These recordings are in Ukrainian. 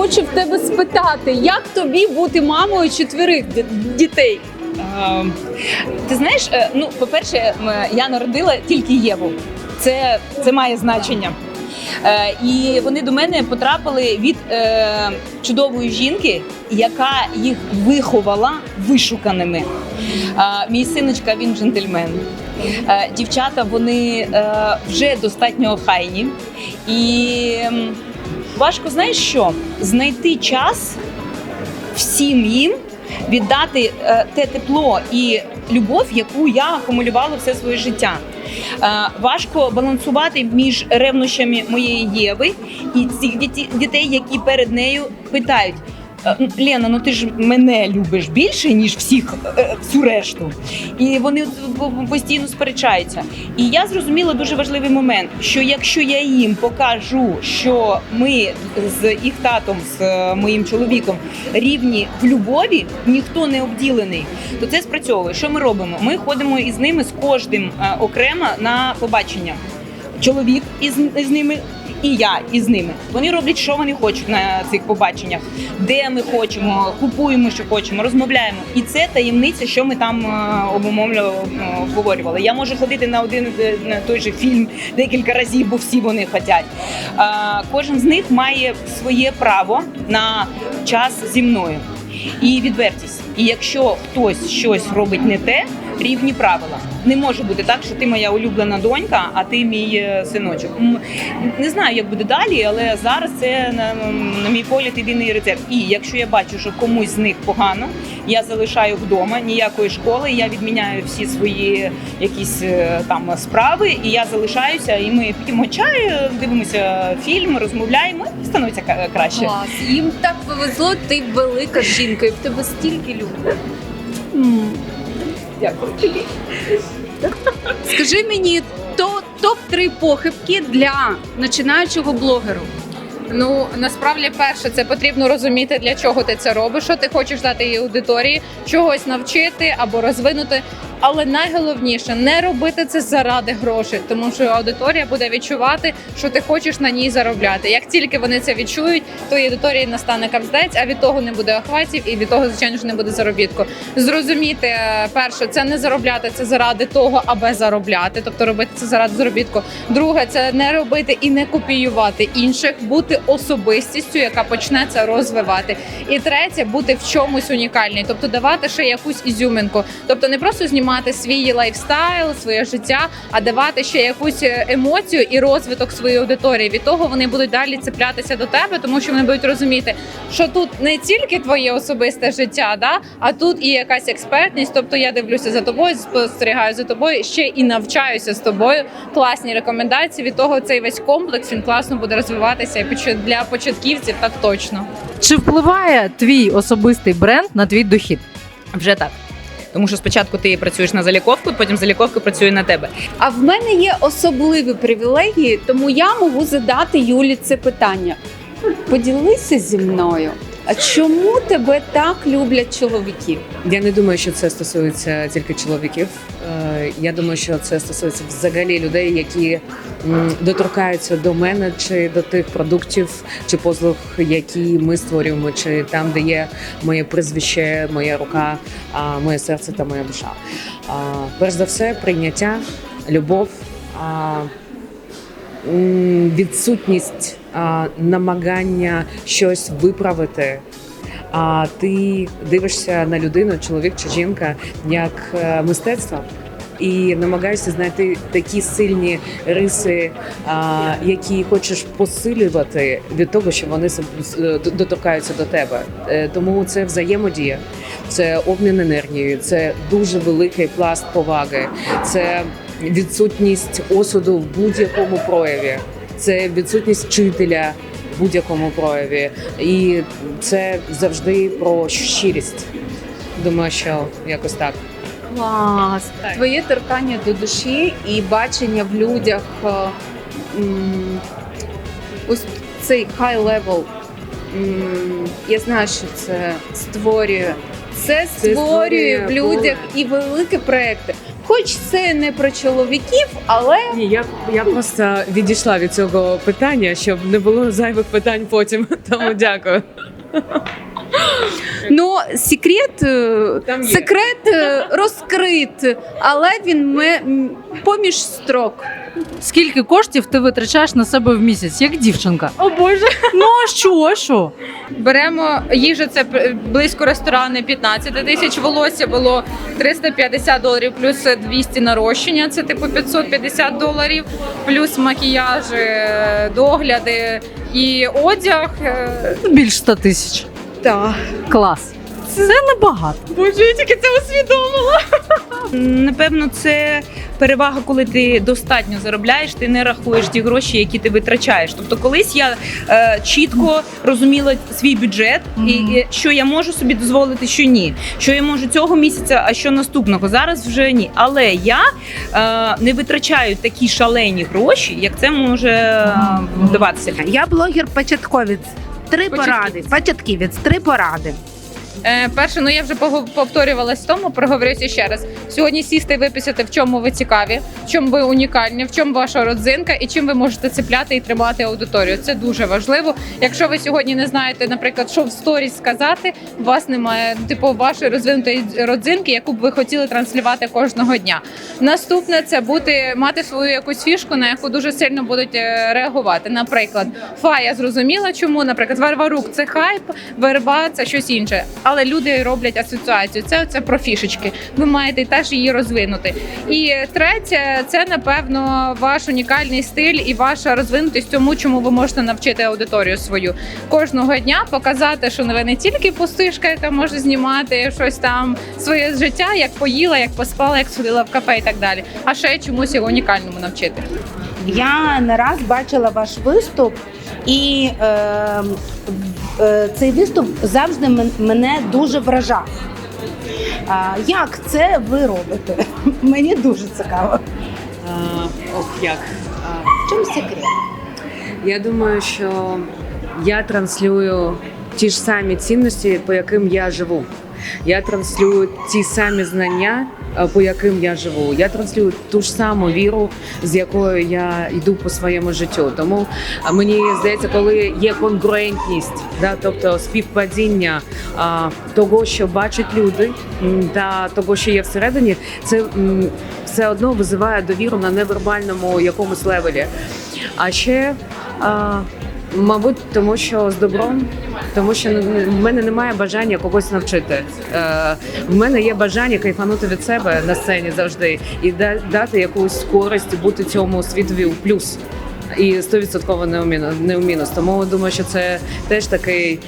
хочу в тебе спитати, як тобі бути мамою чотирих дітей? Ти знаєш, е, ну, по-перше, я народила тільки Єву. Це, це має значення. Е, І вони до мене потрапили від е, чудової жінки, яка їх виховала вишуканими. Е, Мій синочка він джентльмен. Е, Дівчата вони е, вже достатньо охайні. І важко, знаєш що? Знайти час всім їм віддати е, те тепло і любов, яку я акумулювала все своє життя. Е, важко балансувати між ревнощами моєї Єви і цих дітей, які перед нею питають. «Е, Лена, ну ти ж мене любиш більше, ніж всіх е, всю решту. І вони постійно сперечаються. І я зрозуміла дуже важливий момент: що якщо я їм покажу, що ми з їх татом, з е, моїм чоловіком рівні в любові, ніхто не обділений, то це спрацьовує. Що ми робимо? Ми ходимо із ними з кожним окремо на побачення. Чоловік із, із ними. І я із ними. Вони роблять, що вони хочуть на цих побаченнях, де ми хочемо, купуємо, що хочемо, розмовляємо. І це таємниця, що ми там е, е, обговорювали. Я можу ходити на один е, на той же фільм декілька разів, бо всі вони хочуть. Кожен з них має своє право на час зі мною і відвертість. І якщо хтось щось робить не те, рівні правила. Не може бути так, що ти моя улюблена донька, а ти мій е, синочок. Не знаю, як буде далі, але зараз це на, на мій погляд єдиний рецепт. І якщо я бачу, що комусь з них погано, я залишаю вдома ніякої школи. Я відміняю всі свої якісь е, там справи, і я залишаюся. І ми п'ємо чай, дивимося фільм, розмовляємо, і становиться краще. Клас. Їм так повезло, ти велика жінка, і в тебе стільки любові. Дякую. Скажи мені, то топ-3 похибки для починаючого блогеру. Ну насправді перше, це потрібно розуміти, для чого ти це робиш, що ти хочеш дати її аудиторії, чогось навчити або розвинути. Але найголовніше не робити це заради грошей, тому що аудиторія буде відчувати, що ти хочеш на ній заробляти. Як тільки вони це відчують, то і аудиторії настане капздець, а від того не буде охватів, і від того, звичайно ж, не буде заробітку. Зрозуміти перше, це не заробляти це заради того, аби заробляти, тобто робити це заради заробітку. Друге, це не робити і не копіювати інших, бути особистістю, яка почне це розвивати. І третє бути в чомусь унікальний, тобто давати ще якусь ізюминку, тобто не просто знімати свій лайфстайл, своє життя, а давати ще якусь емоцію і розвиток своєї аудиторії. Від того вони будуть далі цеплятися до тебе, тому що вони будуть розуміти, що тут не тільки твоє особисте життя, да, а тут і якась експертність. Тобто я дивлюся за тобою, спостерігаю за тобою, ще і навчаюся з тобою. Класні рекомендації. Від того цей весь комплекс він класно буде розвиватися для початківців так точно. Чи впливає твій особистий бренд на твій дохід? Вже так. Тому що спочатку ти працюєш на заліковку, потім заліковка працює на тебе. А в мене є особливі привілегії, тому я можу задати Юлі це питання. Поділися зі мною. А чому тебе так люблять чоловіки? Я не думаю, що це стосується тільки чоловіків. Е, Я думаю, що це стосується взагалі людей, які доторкаються до мене чи до тих продуктів чи послуг, які ми створюємо, чи там, де є моє прізвище, моя рука, моє серце та моя душа. Перш за все, прийняття, любов. Відсутність намагання щось виправити, а ти дивишся на людину, чоловік чи жінка, як е, мистецтво. І намагаєшся знайти такі сильні риси, які хочеш посилювати від того, що вони е, доторкаються до тебе. Е, Тому це взаємодія, це обмін енергією, це дуже великий пласт поваги, це відсутність осуду в будь-якому прояві, це відсутність вчителя будь-якому прояві. І це завжди про щирість. Думаю, що якось так. Клас! Так. Твоє торкання до душі і бачення в людях е, ось цей high level. Я знаю, що це створює. Це створює створює в людях і великі проекти. Хоч це не про чоловіків, але Ні, я, я просто відійшла від цього питання, щоб не було зайвих питань потім. Тому дякую. Ну секрет, е, секрет е, розкрит, але він ме, м, поміж строк. Скільки коштів ти витрачаєш на себе в місяць, як дівчинка? О Боже, Ну а що, а що? беремо їжа. Це близько ресторани 15 тисяч. Волосся було 350 доларів, плюс 200 нарощення. Це типу 550 доларів, плюс макіяж, е, догляди і одяг. Більш 100 тисяч. Так. Клас. Це небагато. Боже, я тільки це усвідомила. Напевно, це перевага, коли ти достатньо заробляєш, ти не рахуєш ті гроші, які ти витрачаєш. Тобто, колись я е, чітко розуміла свій бюджет і, і що я можу собі дозволити, що ні. Що я можу цього місяця, а що наступного. Зараз вже ні. Але я е, не витрачаю такі шалені гроші, як це може е, вдаватися. Я блогер-початковець. Три поради. Початківець, три поради. Е, перше, ну я вже повторювалась в тому, проговорюся ще раз. Сьогодні сісти і виписати, в чому ви цікаві, в чому ви унікальні, в чому ваша родзинка і чим ви можете цепляти і тримати аудиторію. Це дуже важливо. Якщо ви сьогодні не знаєте, наприклад, що в сторіс сказати, у вас немає типу вашої розвинутої родзинки, яку б ви хотіли транслювати кожного дня. Наступне це бути мати свою якусь фішку, на яку дуже сильно будуть е, реагувати. Наприклад, фая зрозуміла, чому, наприклад, варварук це хайп, верба це щось інше. Але люди роблять асоціацію. Це, це про фішечки. Ви маєте теж її розвинути. І третє, це напевно ваш унікальний стиль і ваша розвинутість тому, чому ви можете навчити аудиторію свою кожного дня, показати, що ви не тільки пустишка, яка може знімати щось там своє життя, як поїла, як поспала, як сходила в кафе і так далі. А ще чомусь його унікальному навчити. Я не раз бачила ваш виступ, і е, цей виступ завжди мене дуже вражав. Як це ви робите? Мені дуже цікаво. Ох, як. В чому секрет? Я думаю, що я транслюю ті ж самі цінності, по яким я живу. Я транслюю ті самі знання, е, по яким я живу. Я транслюю ту ж саму віру, з якою я йду по своєму життю. Тому е, мені здається, коли є конгруентність, да, тобто співпадіння а, того, що бачать люди, та того, що є всередині, це все одно визиває довіру на невербальному якомусь левелі. А ще, а, мабуть, тому що з добром, тому що в мене немає бажання когось навчити. Е, в мене є бажання кайфанути від себе на сцені завжди і дати якусь користь, бути цьому світові у плюс. І стовідсотково не у мінус. Тому думаю, що це теж такий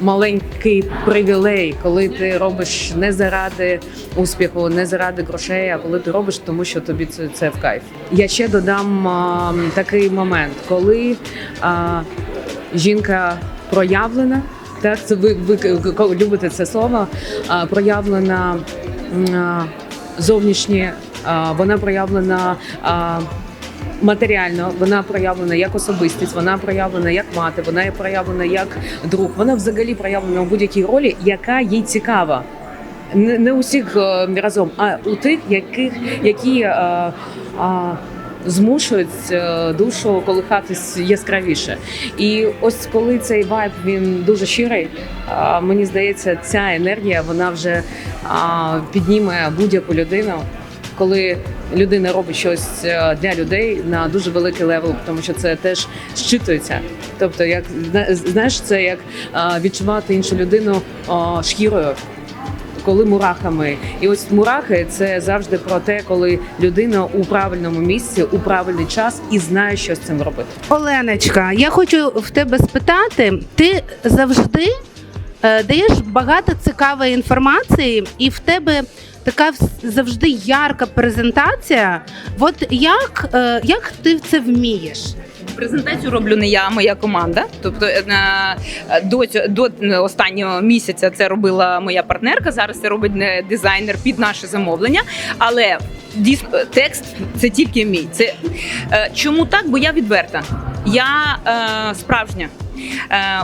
маленький привілей, коли ти робиш не заради успіху, не заради грошей, а коли ти робиш, тому що тобі це, це в кайф. Я ще додам а, такий момент, коли а, жінка проявлена. Так, це ви, ви любите це слово. А, проявлена а, зовнішнє, а, вона проявлена а, матеріально, вона проявлена як особистість, вона проявлена як мати, вона є проявлена як друг. Вона взагалі проявлена у будь-якій ролі, яка їй цікава. Не, не усіх е, разом, а у тих, яких які е, е, змушують е, душу колихатись яскравіше. І ось коли цей вайб він дуже щирий, е, мені здається, ця енергія вона вже е, підніме будь-яку людину коли людина робить щось е, для людей на дуже великий левел, тому що це теж щитується. Тобто, як знаєш, це як відчувати іншу людину шкірою. Коли мурахами, і ось мурахи це завжди про те, коли людина у правильному місці, у правильний час і знає, що з цим робити. Оленочка, я хочу в тебе спитати: ти завжди е, даєш багато цікавої інформації, і в тебе така завжди ярка презентація. От як, е, як ти це вмієш? Презентацію роблю не я, а моя команда. Тобто е, е, до, до останнього місяця це робила моя партнерка. Зараз це робить дизайнер під наше замовлення. Але дійсно текст це тільки мій. Це чому так? Бо я відверта. Я справжня.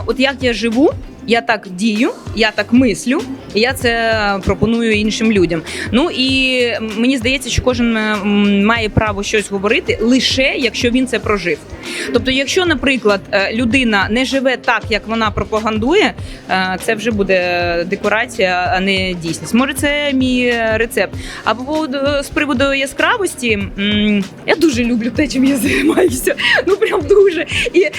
От як я живу. Я так дію, я так мислю, і я це пропоную іншим людям. Ну і мені здається, що кожен має право щось говорити лише якщо він це прожив. Тобто, якщо, наприклад, е, людина не живе так, як вона пропагандує, е, це вже буде декорація, а не дійсність. Може, це мій рецепт. А по з приводу яскравості, я дуже люблю те, чим я займаюся. Ну прям дуже. І е,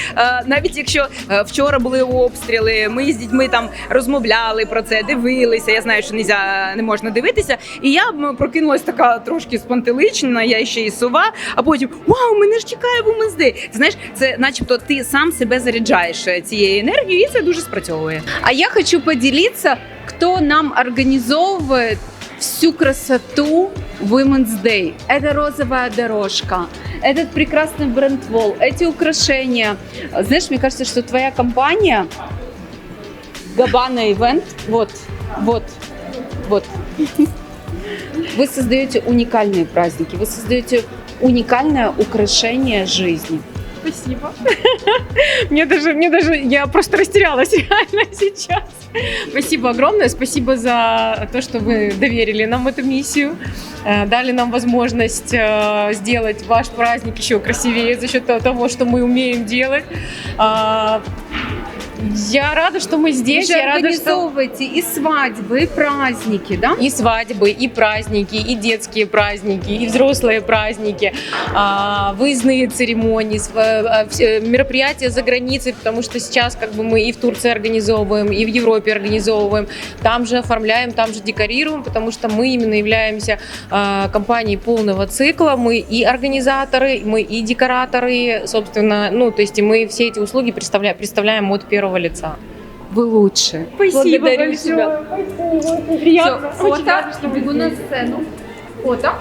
навіть якщо вчора були обстріли, ми з дітьми там розмовляли про це, дивилися. Я знаю, що нельзя, не можна дивитися. І я м, прокинулась така трошки спантеличена, я ще і сова, а потім вау, мене ж чекає Women's Day. Ти знаєш, це начебто ти сам себе заряджаєш е, цією енергією, і це дуже спрацьовує. А я хочу поделиться, кто нам организовывает всю красоту Women's Day. Это розовая дорожка, этот прекрасный бренд Wall, эти украшения. Знаешь, мне кажется, что твоя компания Габана Ивент, вот, вот, вот. Вы создаете уникальные праздники, вы создаете уникальное украшение жизни. Спасибо. Мне даже, мне даже, я просто растерялась реально сейчас. Спасибо огромное, спасибо за то, что вы доверили нам эту миссию, э, дали нам возможность э, сделать ваш праздник еще красивее за счет того, что мы умеем делать. Я рада, что мы Вы здесь, же я рада, что... организовываете и свадьбы, и праздники, да? И свадьбы, и праздники, и детские праздники, и взрослые праздники, а, выездные церемонии, а, все мероприятия за границей, потому что сейчас как бы мы и в Турции организовываем, и в Европе организовываем, там же оформляем, там же декорируем, потому что мы именно являемся а, компанией полного цикла, мы и организаторы, мы и декораторы, собственно, ну то есть мы все эти услуги представляем, представляем от первого лица. Вы лучше. Спасибо Благодарю большое. тебя. Спасибо, очень приятно. Всё, Очень фото, рада, что вы бегу на здесь. сцену. Фото.